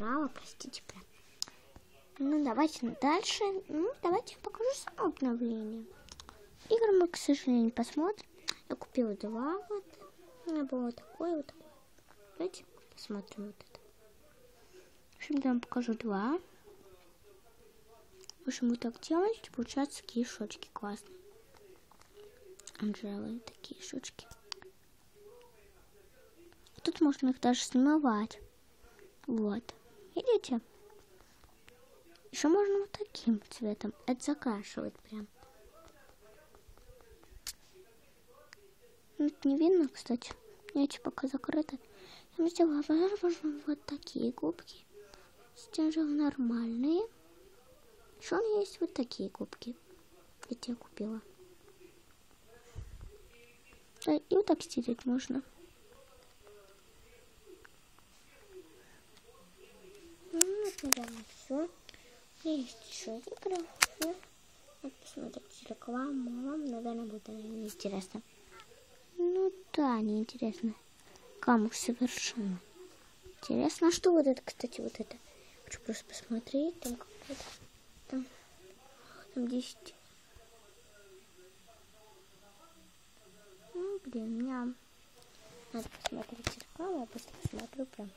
нажала, простите, прям. Ну, давайте дальше. Ну, давайте я покажу само обновление. Игры мы, к сожалению, посмотрим. Я купила два вот. У меня было такое вот такое. Давайте посмотрим вот это. В общем, я вам покажу два. В общем, вот так делаете, получаются такие шочки классные. Анжелы, такие шочки. Тут можно их даже смывать. Вот. Видите? Еще можно вот таким цветом. Это закрашивать прям. Это не видно, кстати. Эти пока закрыты. Я сделала можно вот такие губки. Стяжала нормальные. Еще у меня есть вот такие губки. Эти я купила. Да, и вот так стереть можно. Ну, вот, наверное, все. Есть еще игры. Все. Вот посмотрите рекламу. Вам, наверное, будет наверное, интересно. Ну да, неинтересно. Камуш совершенно. Интересно, а что вот это, кстати, вот это? Хочу просто посмотреть. Там какой-то... Там... Там 10... Ну, блин, меня... Надо посмотреть рекламу, я просто посмотрю прям.